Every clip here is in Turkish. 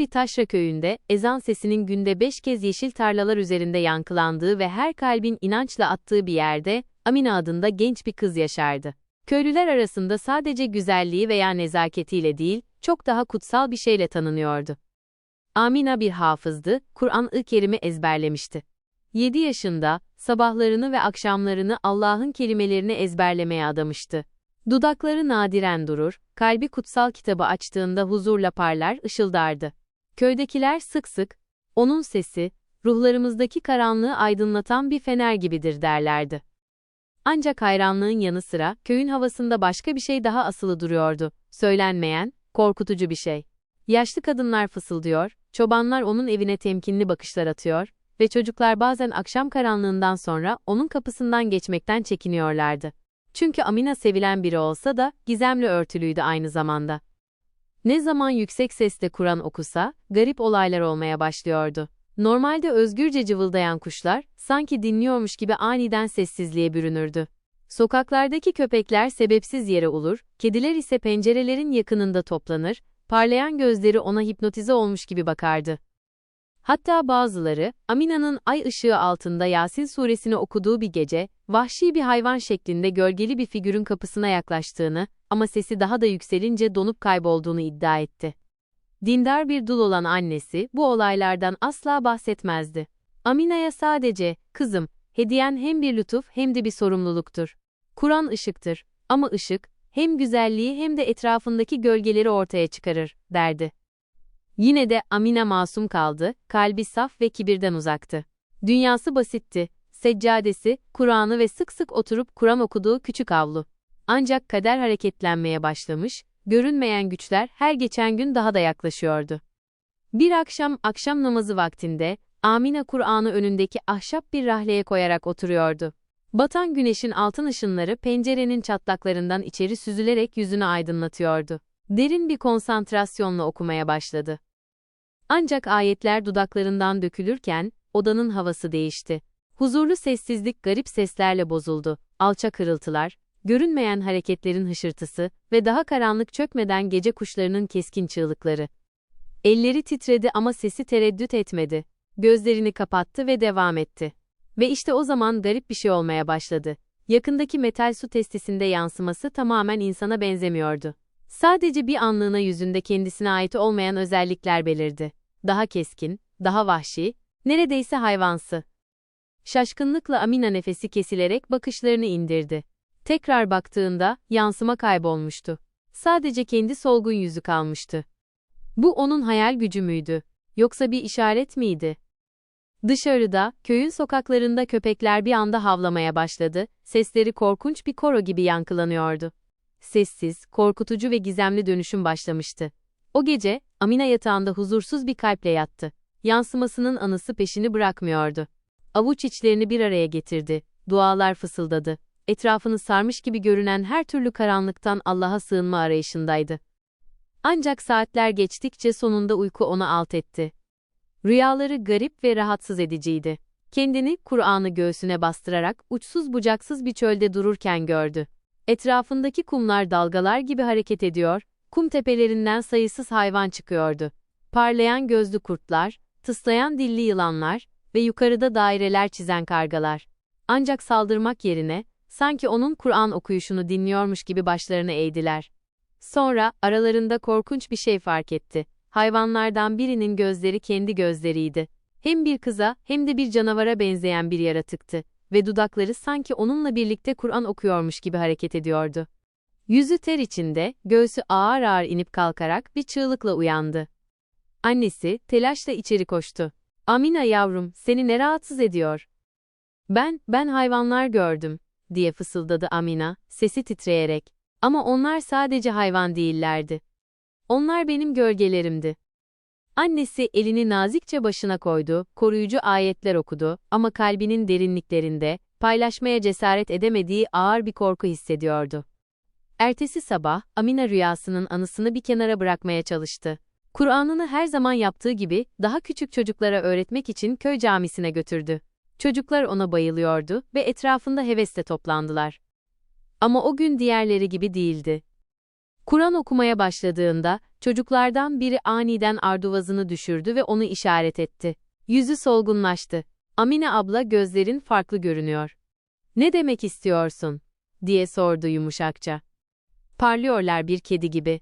bir taşra köyünde, ezan sesinin günde beş kez yeşil tarlalar üzerinde yankılandığı ve her kalbin inançla attığı bir yerde, Amina adında genç bir kız yaşardı. Köylüler arasında sadece güzelliği veya nezaketiyle değil, çok daha kutsal bir şeyle tanınıyordu. Amina bir hafızdı, Kur'an-ı Kerim'i ezberlemişti. 7 yaşında, sabahlarını ve akşamlarını Allah'ın kelimelerini ezberlemeye adamıştı. Dudakları nadiren durur, kalbi kutsal kitabı açtığında huzurla parlar, ışıldardı. Köydekiler sık sık, onun sesi, ruhlarımızdaki karanlığı aydınlatan bir fener gibidir derlerdi. Ancak hayranlığın yanı sıra, köyün havasında başka bir şey daha asılı duruyordu. Söylenmeyen, korkutucu bir şey. Yaşlı kadınlar fısıldıyor, çobanlar onun evine temkinli bakışlar atıyor ve çocuklar bazen akşam karanlığından sonra onun kapısından geçmekten çekiniyorlardı. Çünkü Amina sevilen biri olsa da gizemli örtülüydü aynı zamanda. Ne zaman yüksek sesle Kur'an okusa, garip olaylar olmaya başlıyordu. Normalde özgürce cıvıldayan kuşlar, sanki dinliyormuş gibi aniden sessizliğe bürünürdü. Sokaklardaki köpekler sebepsiz yere ulur, kediler ise pencerelerin yakınında toplanır, parlayan gözleri ona hipnotize olmuş gibi bakardı. Hatta bazıları, Amina'nın ay ışığı altında Yasin suresini okuduğu bir gece, vahşi bir hayvan şeklinde gölgeli bir figürün kapısına yaklaştığını ama sesi daha da yükselince donup kaybolduğunu iddia etti. Dindar bir dul olan annesi bu olaylardan asla bahsetmezdi. Amina'ya sadece, kızım, hediyen hem bir lütuf hem de bir sorumluluktur. Kur'an ışıktır ama ışık, hem güzelliği hem de etrafındaki gölgeleri ortaya çıkarır, derdi. Yine de Amina masum kaldı, kalbi saf ve kibirden uzaktı. Dünyası basitti, seccadesi, Kur'an'ı ve sık sık oturup Kur'an okuduğu küçük avlu. Ancak kader hareketlenmeye başlamış, görünmeyen güçler her geçen gün daha da yaklaşıyordu. Bir akşam, akşam namazı vaktinde, Amina Kur'an'ı önündeki ahşap bir rahleye koyarak oturuyordu. Batan güneşin altın ışınları pencerenin çatlaklarından içeri süzülerek yüzünü aydınlatıyordu. Derin bir konsantrasyonla okumaya başladı. Ancak ayetler dudaklarından dökülürken, odanın havası değişti. Huzurlu sessizlik garip seslerle bozuldu. Alçak hırıltılar, görünmeyen hareketlerin hışırtısı ve daha karanlık çökmeden gece kuşlarının keskin çığlıkları. Elleri titredi ama sesi tereddüt etmedi. Gözlerini kapattı ve devam etti. Ve işte o zaman garip bir şey olmaya başladı. Yakındaki metal su testisinde yansıması tamamen insana benzemiyordu. Sadece bir anlığına yüzünde kendisine ait olmayan özellikler belirdi. Daha keskin, daha vahşi, neredeyse hayvansı. Şaşkınlıkla Amina nefesi kesilerek bakışlarını indirdi. Tekrar baktığında yansıma kaybolmuştu. Sadece kendi solgun yüzü kalmıştı. Bu onun hayal gücü müydü? Yoksa bir işaret miydi? Dışarıda, köyün sokaklarında köpekler bir anda havlamaya başladı, sesleri korkunç bir koro gibi yankılanıyordu. Sessiz, korkutucu ve gizemli dönüşüm başlamıştı. O gece, Amina yatağında huzursuz bir kalple yattı. Yansımasının anısı peşini bırakmıyordu. Avuç içlerini bir araya getirdi, dualar fısıldadı. Etrafını sarmış gibi görünen her türlü karanlıktan Allah'a sığınma arayışındaydı. Ancak saatler geçtikçe sonunda uyku onu alt etti. Rüyaları garip ve rahatsız ediciydi. Kendini Kur'an'ı göğsüne bastırarak uçsuz bucaksız bir çölde dururken gördü. Etrafındaki kumlar dalgalar gibi hareket ediyor, kum tepelerinden sayısız hayvan çıkıyordu. Parlayan gözlü kurtlar, tıslayan dilli yılanlar ve yukarıda daireler çizen kargalar. Ancak saldırmak yerine, sanki onun Kur'an okuyuşunu dinliyormuş gibi başlarını eğdiler. Sonra, aralarında korkunç bir şey fark etti. Hayvanlardan birinin gözleri kendi gözleriydi. Hem bir kıza hem de bir canavara benzeyen bir yaratıktı ve dudakları sanki onunla birlikte Kur'an okuyormuş gibi hareket ediyordu. Yüzü ter içinde, göğsü ağır ağır inip kalkarak bir çığlıkla uyandı. Annesi, telaşla içeri koştu. Amina yavrum, seni ne rahatsız ediyor? Ben, ben hayvanlar gördüm, diye fısıldadı Amina, sesi titreyerek. Ama onlar sadece hayvan değillerdi. Onlar benim gölgelerimdi. Annesi elini nazikçe başına koydu, koruyucu ayetler okudu ama kalbinin derinliklerinde, paylaşmaya cesaret edemediği ağır bir korku hissediyordu. Ertesi sabah, Amina rüyasının anısını bir kenara bırakmaya çalıştı. Kur'an'ını her zaman yaptığı gibi, daha küçük çocuklara öğretmek için köy camisine götürdü. Çocuklar ona bayılıyordu ve etrafında hevesle toplandılar. Ama o gün diğerleri gibi değildi. Kur'an okumaya başladığında, çocuklardan biri aniden arduvazını düşürdü ve onu işaret etti. Yüzü solgunlaştı. Amine abla gözlerin farklı görünüyor. Ne demek istiyorsun? diye sordu yumuşakça. Parlıyorlar bir kedi gibi.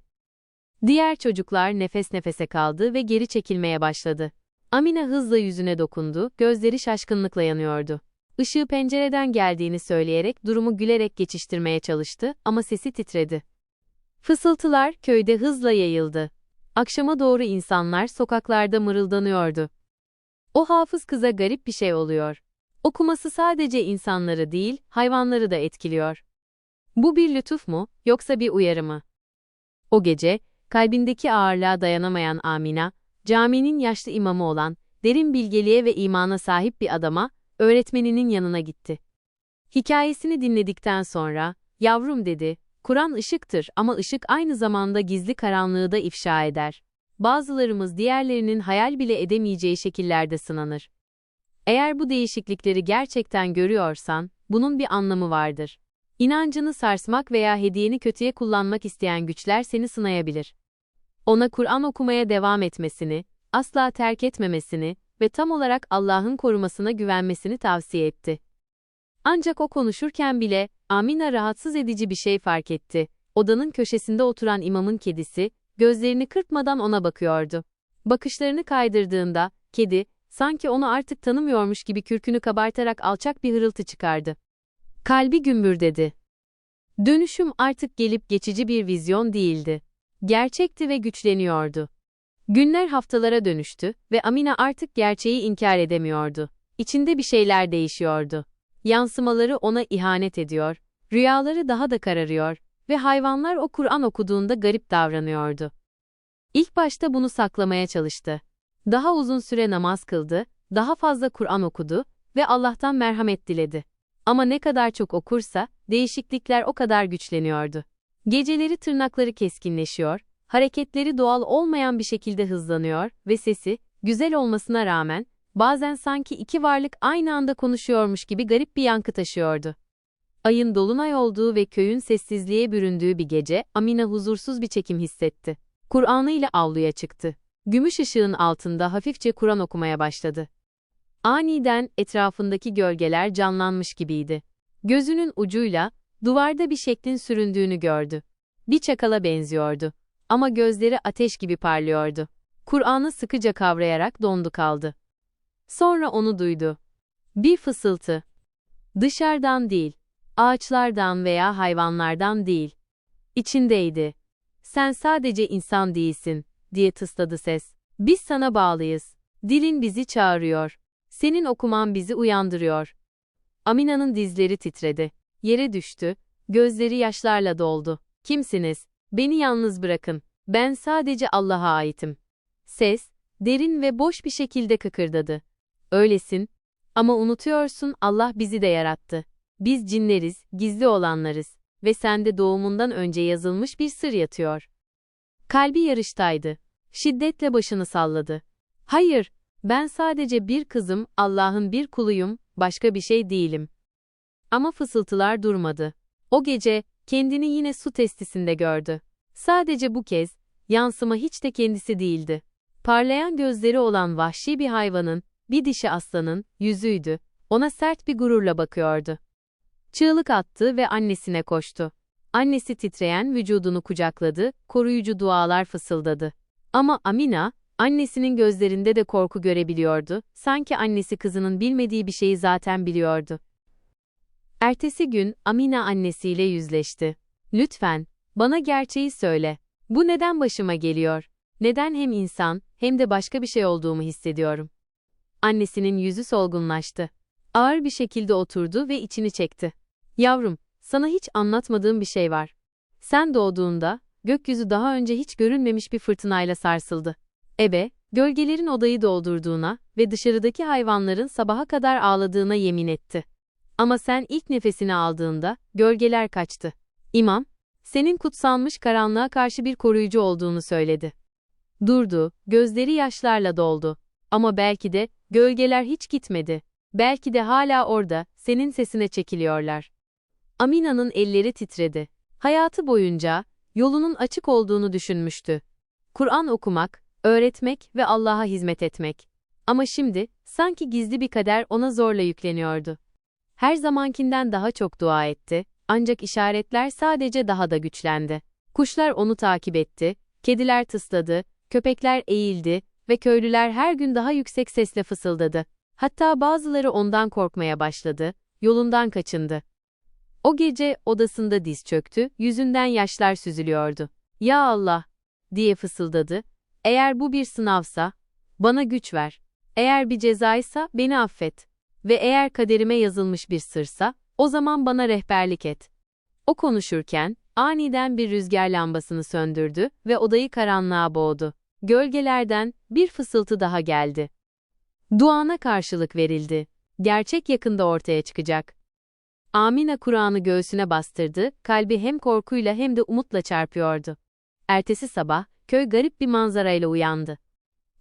Diğer çocuklar nefes nefese kaldı ve geri çekilmeye başladı. Amine hızla yüzüne dokundu, gözleri şaşkınlıkla yanıyordu. Işığı pencereden geldiğini söyleyerek durumu gülerek geçiştirmeye çalıştı ama sesi titredi. Fısıltılar köyde hızla yayıldı. Akşama doğru insanlar sokaklarda mırıldanıyordu. O hafız kıza garip bir şey oluyor. Okuması sadece insanları değil, hayvanları da etkiliyor. Bu bir lütuf mu, yoksa bir uyarı mı? O gece, kalbindeki ağırlığa dayanamayan Amina, caminin yaşlı imamı olan, derin bilgeliğe ve imana sahip bir adama, öğretmeninin yanına gitti. Hikayesini dinledikten sonra, yavrum dedi, Kur'an ışıktır ama ışık aynı zamanda gizli karanlığı da ifşa eder. Bazılarımız diğerlerinin hayal bile edemeyeceği şekillerde sınanır. Eğer bu değişiklikleri gerçekten görüyorsan, bunun bir anlamı vardır. İnancını sarsmak veya hediyeni kötüye kullanmak isteyen güçler seni sınayabilir. Ona Kur'an okumaya devam etmesini, asla terk etmemesini ve tam olarak Allah'ın korumasına güvenmesini tavsiye etti. Ancak o konuşurken bile, Amina rahatsız edici bir şey fark etti. Odanın köşesinde oturan imamın kedisi, gözlerini kırpmadan ona bakıyordu. Bakışlarını kaydırdığında, kedi, sanki onu artık tanımıyormuş gibi kürkünü kabartarak alçak bir hırıltı çıkardı. Kalbi gümbürdedi. Dönüşüm artık gelip geçici bir vizyon değildi. Gerçekti ve güçleniyordu. Günler haftalara dönüştü ve Amina artık gerçeği inkar edemiyordu. İçinde bir şeyler değişiyordu. Yansımaları ona ihanet ediyor, rüyaları daha da kararıyor ve hayvanlar o Kur'an okuduğunda garip davranıyordu. İlk başta bunu saklamaya çalıştı. Daha uzun süre namaz kıldı, daha fazla Kur'an okudu ve Allah'tan merhamet diledi. Ama ne kadar çok okursa, değişiklikler o kadar güçleniyordu. Geceleri tırnakları keskinleşiyor, hareketleri doğal olmayan bir şekilde hızlanıyor ve sesi, güzel olmasına rağmen, bazen sanki iki varlık aynı anda konuşuyormuş gibi garip bir yankı taşıyordu. Ayın dolunay olduğu ve köyün sessizliğe büründüğü bir gece, Amina huzursuz bir çekim hissetti. Kur'an'ı ile avluya çıktı. Gümüş ışığın altında hafifçe Kur'an okumaya başladı. Aniden etrafındaki gölgeler canlanmış gibiydi. Gözünün ucuyla duvarda bir şeklin süründüğünü gördü. Bir çakala benziyordu. Ama gözleri ateş gibi parlıyordu. Kur'an'ı sıkıca kavrayarak dondu kaldı. Sonra onu duydu. Bir fısıltı. Dışarıdan değil, ağaçlardan veya hayvanlardan değil. İçindeydi. Sen sadece insan değilsin, diye tısladı ses. Biz sana bağlıyız. Dilin bizi çağırıyor. Senin okuman bizi uyandırıyor. Amina'nın dizleri titredi. Yere düştü. Gözleri yaşlarla doldu. Kimsiniz? Beni yalnız bırakın. Ben sadece Allah'a aitim. Ses, derin ve boş bir şekilde kıkırdadı. Öylesin. Ama unutuyorsun Allah bizi de yarattı. Biz cinleriz, gizli olanlarız. Ve sende doğumundan önce yazılmış bir sır yatıyor. Kalbi yarıştaydı. Şiddetle başını salladı. Hayır, ben sadece bir kızım, Allah'ın bir kuluyum, başka bir şey değilim. Ama fısıltılar durmadı. O gece, kendini yine su testisinde gördü. Sadece bu kez, yansıma hiç de kendisi değildi. Parlayan gözleri olan vahşi bir hayvanın, bir dişi aslanın, yüzüydü. Ona sert bir gururla bakıyordu. Çığlık attı ve annesine koştu. Annesi titreyen vücudunu kucakladı, koruyucu dualar fısıldadı. Ama Amina, annesinin gözlerinde de korku görebiliyordu, sanki annesi kızının bilmediği bir şeyi zaten biliyordu. Ertesi gün Amina annesiyle yüzleşti. Lütfen, bana gerçeği söyle. Bu neden başıma geliyor? Neden hem insan, hem de başka bir şey olduğumu hissediyorum? Annesinin yüzü solgunlaştı. Ağır bir şekilde oturdu ve içini çekti. Yavrum, sana hiç anlatmadığım bir şey var. Sen doğduğunda, gökyüzü daha önce hiç görünmemiş bir fırtınayla sarsıldı. Ebe, gölgelerin odayı doldurduğuna ve dışarıdaki hayvanların sabaha kadar ağladığına yemin etti. Ama sen ilk nefesini aldığında, gölgeler kaçtı. İmam, senin kutsanmış karanlığa karşı bir koruyucu olduğunu söyledi. Durdu, gözleri yaşlarla doldu. Ama belki de, gölgeler hiç gitmedi. Belki de hala orada, senin sesine çekiliyorlar. Amina'nın elleri titredi. Hayatı boyunca, Yolunun açık olduğunu düşünmüştü. Kur'an okumak, öğretmek ve Allah'a hizmet etmek. Ama şimdi, sanki gizli bir kader ona zorla yükleniyordu. Her zamankinden daha çok dua etti, ancak işaretler sadece daha da güçlendi. Kuşlar onu takip etti, kediler tısladı, köpekler eğildi ve köylüler her gün daha yüksek sesle fısıldadı. Hatta bazıları ondan korkmaya başladı, yolundan kaçındı. O gece odasında diz çöktü, yüzünden yaşlar süzülüyordu. Ya Allah, diye fısıldadı. Eğer bu bir sınavsa, bana güç ver. Eğer bir cezaysa, beni affet. Ve eğer kaderime yazılmış bir sırsa, o zaman bana rehberlik et. O konuşurken, aniden bir rüzgar lambasını söndürdü ve odayı karanlığa boğdu. Gölgelerden bir fısıltı daha geldi. Duana karşılık verildi. Gerçek yakında ortaya çıkacak. Amina Kur'an'ı göğsüne bastırdı, kalbi hem korkuyla hem de umutla çarpıyordu. Ertesi sabah, köy garip bir manzarayla uyandı.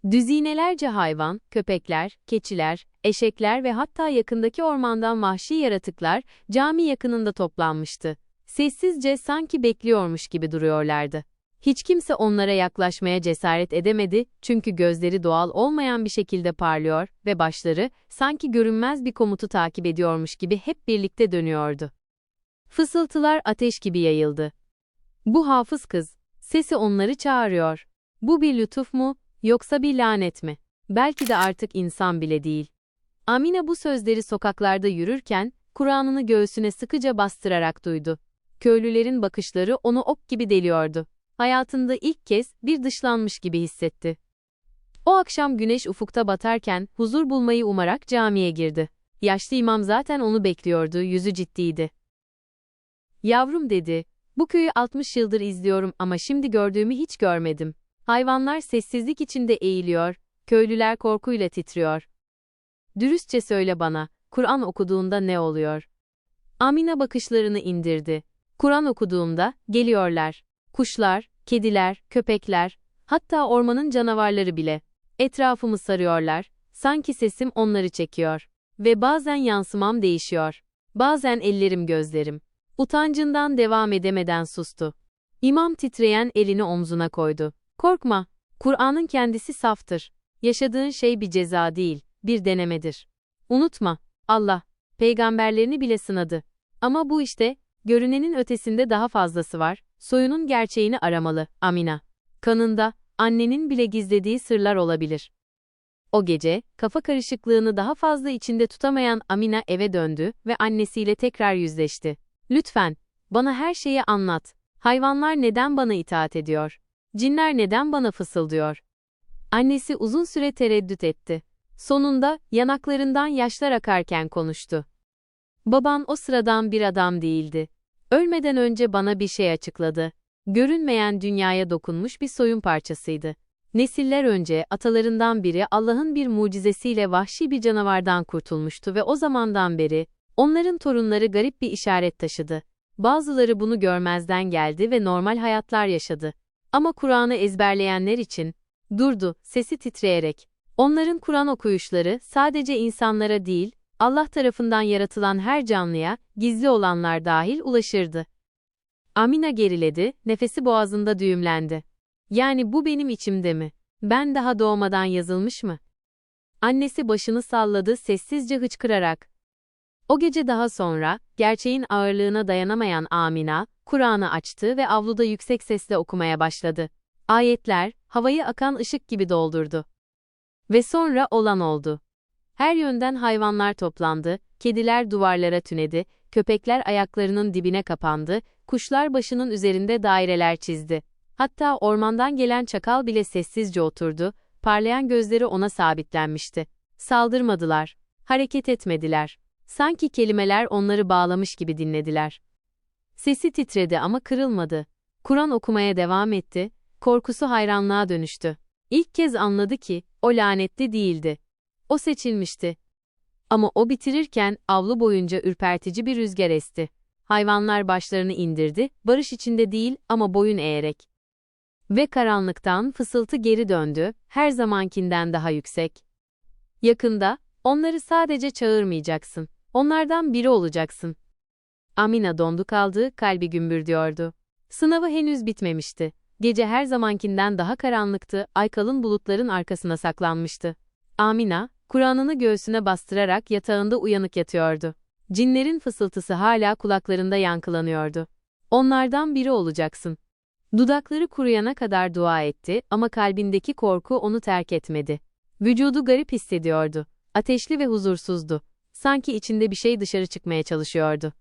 Düzinelerce hayvan, köpekler, keçiler, eşekler ve hatta yakındaki ormandan vahşi yaratıklar cami yakınında toplanmıştı. Sessizce sanki bekliyormuş gibi duruyorlardı. Hiç kimse onlara yaklaşmaya cesaret edemedi çünkü gözleri doğal olmayan bir şekilde parlıyor ve başları sanki görünmez bir komutu takip ediyormuş gibi hep birlikte dönüyordu. Fısıltılar ateş gibi yayıldı. Bu hafız kız, sesi onları çağırıyor. Bu bir lütuf mu, yoksa bir lanet mi? Belki de artık insan bile değil. Amine bu sözleri sokaklarda yürürken, Kur'an'ını göğsüne sıkıca bastırarak duydu. Köylülerin bakışları onu ok gibi deliyordu hayatında ilk kez bir dışlanmış gibi hissetti. O akşam güneş ufukta batarken huzur bulmayı umarak camiye girdi. Yaşlı imam zaten onu bekliyordu, yüzü ciddiydi. Yavrum dedi, bu köyü 60 yıldır izliyorum ama şimdi gördüğümü hiç görmedim. Hayvanlar sessizlik içinde eğiliyor, köylüler korkuyla titriyor. Dürüstçe söyle bana, Kur'an okuduğunda ne oluyor? Amina bakışlarını indirdi. Kur'an okuduğumda, geliyorlar. Kuşlar, kediler, köpekler, hatta ormanın canavarları bile. Etrafımı sarıyorlar, sanki sesim onları çekiyor. Ve bazen yansımam değişiyor. Bazen ellerim gözlerim. Utancından devam edemeden sustu. İmam titreyen elini omzuna koydu. Korkma, Kur'an'ın kendisi saftır. Yaşadığın şey bir ceza değil, bir denemedir. Unutma, Allah, peygamberlerini bile sınadı. Ama bu işte, görünenin ötesinde daha fazlası var, Soyunun gerçeğini aramalı, Amina. Kanında, annenin bile gizlediği sırlar olabilir. O gece, kafa karışıklığını daha fazla içinde tutamayan Amina eve döndü ve annesiyle tekrar yüzleşti. Lütfen, bana her şeyi anlat. Hayvanlar neden bana itaat ediyor? Cinler neden bana fısıldıyor? Annesi uzun süre tereddüt etti. Sonunda, yanaklarından yaşlar akarken konuştu. Baban o sıradan bir adam değildi. Ölmeden önce bana bir şey açıkladı. Görünmeyen dünyaya dokunmuş bir soyun parçasıydı. Nesiller önce atalarından biri Allah'ın bir mucizesiyle vahşi bir canavardan kurtulmuştu ve o zamandan beri onların torunları garip bir işaret taşıdı. Bazıları bunu görmezden geldi ve normal hayatlar yaşadı. Ama Kur'an'ı ezberleyenler için durdu, sesi titreyerek. Onların Kur'an okuyuşları sadece insanlara değil, Allah tarafından yaratılan her canlıya, gizli olanlar dahil ulaşırdı. Amina geriledi, nefesi boğazında düğümlendi. Yani bu benim içimde mi? Ben daha doğmadan yazılmış mı? Annesi başını salladı sessizce hıçkırarak. O gece daha sonra, gerçeğin ağırlığına dayanamayan Amina, Kur'an'ı açtı ve avluda yüksek sesle okumaya başladı. Ayetler, havayı akan ışık gibi doldurdu. Ve sonra olan oldu. Her yönden hayvanlar toplandı, kediler duvarlara tünedi, köpekler ayaklarının dibine kapandı, kuşlar başının üzerinde daireler çizdi. Hatta ormandan gelen çakal bile sessizce oturdu, parlayan gözleri ona sabitlenmişti. Saldırmadılar, hareket etmediler. Sanki kelimeler onları bağlamış gibi dinlediler. Sesi titredi ama kırılmadı. Kur'an okumaya devam etti, korkusu hayranlığa dönüştü. İlk kez anladı ki, o lanetli değildi. O seçilmişti. Ama o bitirirken avlu boyunca ürpertici bir rüzgar esti. Hayvanlar başlarını indirdi, barış içinde değil ama boyun eğerek. Ve karanlıktan fısıltı geri döndü, her zamankinden daha yüksek. Yakında, onları sadece çağırmayacaksın, onlardan biri olacaksın. Amina dondu kaldı, kalbi gümbür diyordu. Sınavı henüz bitmemişti. Gece her zamankinden daha karanlıktı, ay kalın bulutların arkasına saklanmıştı. Amina, Kur'an'ını göğsüne bastırarak yatağında uyanık yatıyordu. Cinlerin fısıltısı hala kulaklarında yankılanıyordu. Onlardan biri olacaksın. Dudakları kuruyana kadar dua etti ama kalbindeki korku onu terk etmedi. Vücudu garip hissediyordu. Ateşli ve huzursuzdu. Sanki içinde bir şey dışarı çıkmaya çalışıyordu.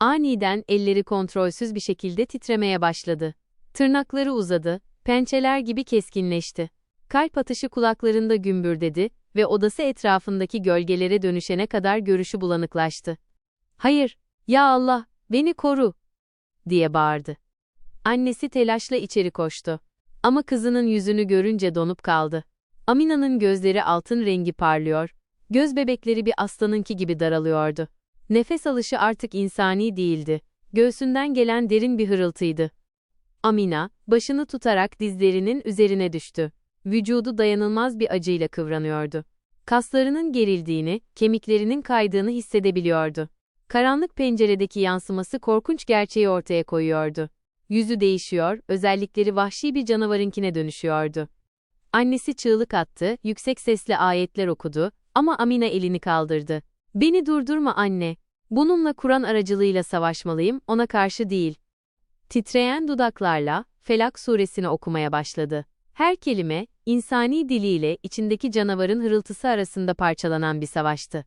Aniden elleri kontrolsüz bir şekilde titremeye başladı. Tırnakları uzadı, pençeler gibi keskinleşti. Kalp atışı kulaklarında gümbürdedi ve odası etrafındaki gölgelere dönüşene kadar görüşü bulanıklaştı. Hayır, ya Allah, beni koru, diye bağırdı. Annesi telaşla içeri koştu. Ama kızının yüzünü görünce donup kaldı. Amina'nın gözleri altın rengi parlıyor, göz bebekleri bir aslanınki gibi daralıyordu. Nefes alışı artık insani değildi. Göğsünden gelen derin bir hırıltıydı. Amina, başını tutarak dizlerinin üzerine düştü. Vücudu dayanılmaz bir acıyla kıvranıyordu. Kaslarının gerildiğini, kemiklerinin kaydığını hissedebiliyordu. Karanlık penceredeki yansıması korkunç gerçeği ortaya koyuyordu. Yüzü değişiyor, özellikleri vahşi bir canavarınkine dönüşüyordu. Annesi çığlık attı, yüksek sesle ayetler okudu ama Amina elini kaldırdı. Beni durdurma anne. Bununla Kur'an aracılığıyla savaşmalıyım, ona karşı değil. Titreyen dudaklarla Felak suresini okumaya başladı. Her kelime, insani diliyle içindeki canavarın hırıltısı arasında parçalanan bir savaştı.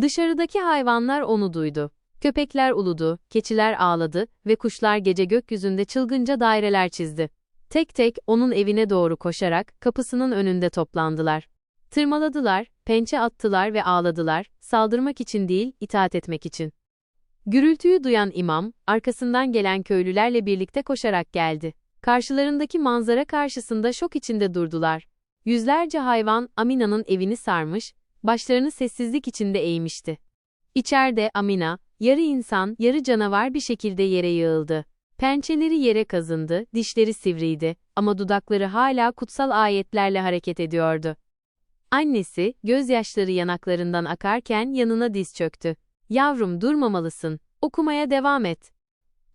Dışarıdaki hayvanlar onu duydu. Köpekler uludu, keçiler ağladı ve kuşlar gece gökyüzünde çılgınca daireler çizdi. Tek tek onun evine doğru koşarak kapısının önünde toplandılar. Tırmaladılar, pençe attılar ve ağladılar, saldırmak için değil, itaat etmek için. Gürültüyü duyan imam, arkasından gelen köylülerle birlikte koşarak geldi. Karşılarındaki manzara karşısında şok içinde durdular. Yüzlerce hayvan Amina'nın evini sarmış, başlarını sessizlik içinde eğmişti. İçeride Amina, yarı insan, yarı canavar bir şekilde yere yığıldı. Pençeleri yere kazındı, dişleri sivriydi ama dudakları hala kutsal ayetlerle hareket ediyordu. Annesi, gözyaşları yanaklarından akarken yanına diz çöktü. Yavrum durmamalısın, okumaya devam et.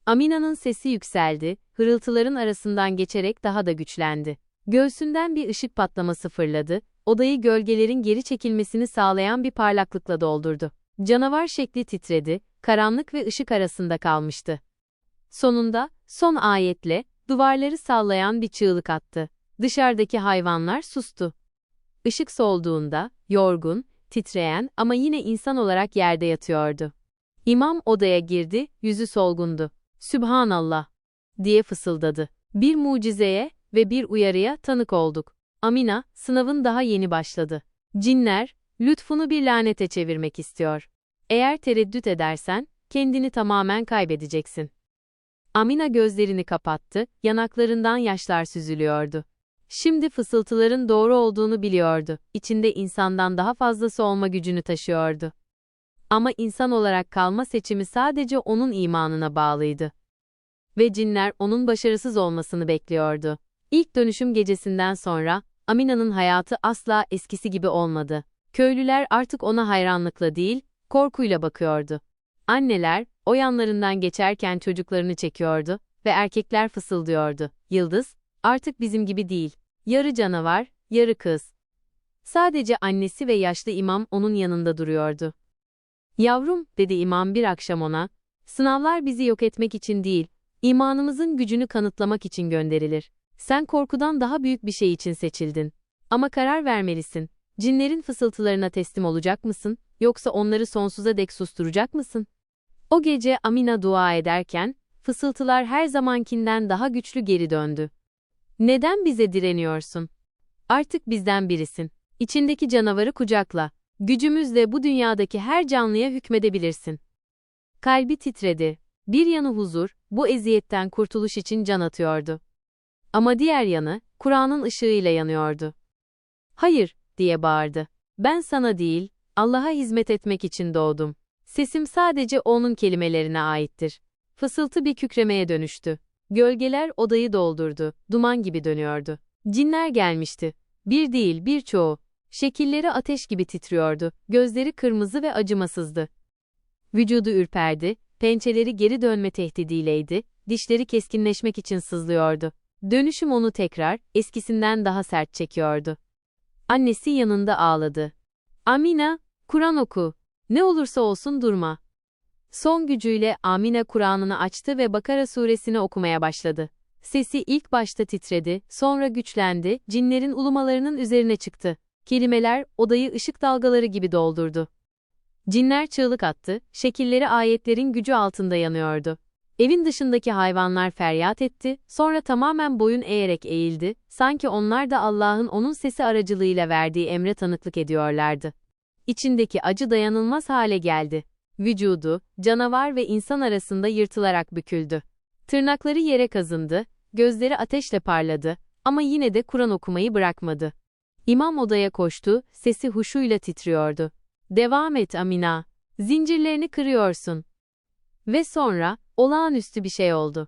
Amina'nın sesi yükseldi, hırıltıların arasından geçerek daha da güçlendi. Göğsünden bir ışık patlaması fırladı, odayı gölgelerin geri çekilmesini sağlayan bir parlaklıkla doldurdu. Canavar şekli titredi, karanlık ve ışık arasında kalmıştı. Sonunda, son ayetle, duvarları sallayan bir çığlık attı. Dışarıdaki hayvanlar sustu. Işık solduğunda, yorgun, titreyen ama yine insan olarak yerde yatıyordu. İmam odaya girdi, yüzü solgundu. Sübhanallah, diye fısıldadı. Bir mucizeye ve bir uyarıya tanık olduk. Amina, sınavın daha yeni başladı. Cinler, lütfunu bir lanete çevirmek istiyor. Eğer tereddüt edersen, kendini tamamen kaybedeceksin. Amina gözlerini kapattı, yanaklarından yaşlar süzülüyordu. Şimdi fısıltıların doğru olduğunu biliyordu. İçinde insandan daha fazlası olma gücünü taşıyordu. Ama insan olarak kalma seçimi sadece onun imanına bağlıydı. Ve cinler onun başarısız olmasını bekliyordu. İlk dönüşüm gecesinden sonra Amina'nın hayatı asla eskisi gibi olmadı. Köylüler artık ona hayranlıkla değil, korkuyla bakıyordu. Anneler, o yanlarından geçerken çocuklarını çekiyordu ve erkekler fısıldıyordu. Yıldız, artık bizim gibi değil. Yarı canavar, yarı kız. Sadece annesi ve yaşlı imam onun yanında duruyordu. Yavrum, dedi imam bir akşam ona, sınavlar bizi yok etmek için değil, imanımızın gücünü kanıtlamak için gönderilir. Sen korkudan daha büyük bir şey için seçildin. Ama karar vermelisin. Cinlerin fısıltılarına teslim olacak mısın, yoksa onları sonsuza dek susturacak mısın? O gece Amina dua ederken, fısıltılar her zamankinden daha güçlü geri döndü. Neden bize direniyorsun? Artık bizden birisin. İçindeki canavarı kucakla. Gücümüzle bu dünyadaki her canlıya hükmedebilirsin. Kalbi titredi. Bir yanı huzur, bu eziyetten kurtuluş için can atıyordu. Ama diğer yanı, Kur'an'ın ışığıyla yanıyordu. Hayır, diye bağırdı. Ben sana değil, Allah'a hizmet etmek için doğdum. Sesim sadece onun kelimelerine aittir. Fısıltı bir kükremeye dönüştü. Gölgeler odayı doldurdu, duman gibi dönüyordu. Cinler gelmişti. Bir değil, birçoğu. Şekilleri ateş gibi titriyordu, gözleri kırmızı ve acımasızdı. Vücudu ürperdi, pençeleri geri dönme tehdidiyleydi dişleri keskinleşmek için sızlıyordu. Dönüşüm onu tekrar, eskisinden daha sert çekiyordu. Annesi yanında ağladı. Amina, Kur'an oku. Ne olursa olsun durma. Son gücüyle Amina Kur'an'ını açtı ve Bakara suresini okumaya başladı. Sesi ilk başta titredi, sonra güçlendi, cinlerin ulumalarının üzerine çıktı. Kelimeler odayı ışık dalgaları gibi doldurdu. Cinler çığlık attı, şekilleri ayetlerin gücü altında yanıyordu. Evin dışındaki hayvanlar feryat etti, sonra tamamen boyun eğerek eğildi, sanki onlar da Allah'ın onun sesi aracılığıyla verdiği emre tanıklık ediyorlardı. İçindeki acı dayanılmaz hale geldi. Vücudu, canavar ve insan arasında yırtılarak büküldü. Tırnakları yere kazındı, gözleri ateşle parladı ama yine de Kur'an okumayı bırakmadı. İmam odaya koştu, sesi huşuyla titriyordu. Devam et Amina. Zincirlerini kırıyorsun. Ve sonra, olağanüstü bir şey oldu.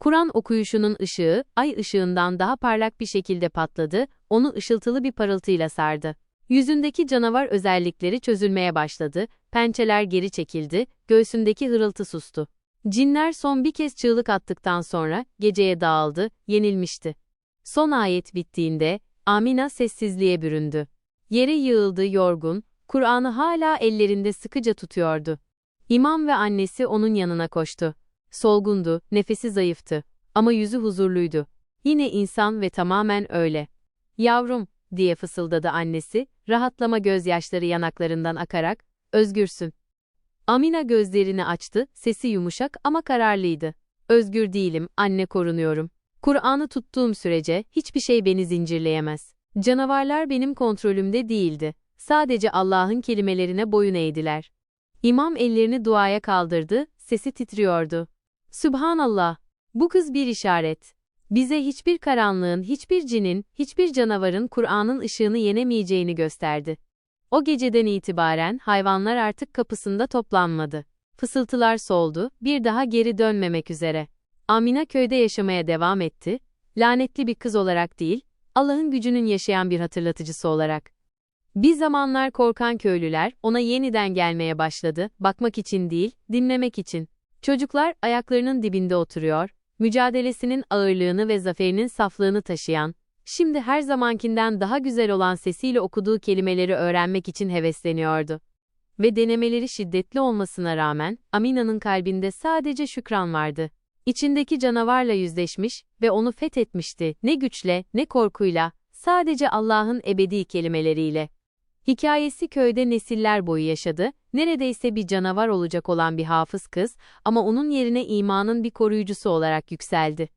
Kur'an okuyuşunun ışığı, ay ışığından daha parlak bir şekilde patladı, onu ışıltılı bir parıltıyla sardı. Yüzündeki canavar özellikleri çözülmeye başladı, pençeler geri çekildi, göğsündeki hırıltı sustu. Cinler son bir kez çığlık attıktan sonra, geceye dağıldı, yenilmişti. Son ayet bittiğinde, Amina sessizliğe büründü. Yere yığıldı yorgun, Kur'an'ı hala ellerinde sıkıca tutuyordu. İmam ve annesi onun yanına koştu. Solgundu, nefesi zayıftı. Ama yüzü huzurluydu. Yine insan ve tamamen öyle. Yavrum, diye fısıldadı annesi, rahatlama gözyaşları yanaklarından akarak, özgürsün. Amina gözlerini açtı, sesi yumuşak ama kararlıydı. Özgür değilim, anne korunuyorum. Kur'an'ı tuttuğum sürece hiçbir şey beni zincirleyemez. Canavarlar benim kontrolümde değildi. Sadece Allah'ın kelimelerine boyun eğdiler. İmam ellerini duaya kaldırdı, sesi titriyordu. Sübhanallah! Bu kız bir işaret. Bize hiçbir karanlığın, hiçbir cinin, hiçbir canavarın Kur'an'ın ışığını yenemeyeceğini gösterdi. O geceden itibaren hayvanlar artık kapısında toplanmadı. Fısıltılar soldu, bir daha geri dönmemek üzere. Amina köyde yaşamaya devam etti, lanetli bir kız olarak değil, Allah'ın gücünün yaşayan bir hatırlatıcısı olarak. Bir zamanlar korkan köylüler ona yeniden gelmeye başladı, bakmak için değil, dinlemek için. Çocuklar ayaklarının dibinde oturuyor, mücadelesinin ağırlığını ve zaferinin saflığını taşıyan, şimdi her zamankinden daha güzel olan sesiyle okuduğu kelimeleri öğrenmek için hevesleniyordu. Ve denemeleri şiddetli olmasına rağmen, Amina'nın kalbinde sadece şükran vardı. İçindeki canavarla yüzleşmiş ve onu fethetmişti, ne güçle, ne korkuyla, sadece Allah'ın ebedi kelimeleriyle. Hikayesi köyde nesiller boyu yaşadı, neredeyse bir canavar olacak olan bir hafız kız ama onun yerine imanın bir koruyucusu olarak yükseldi.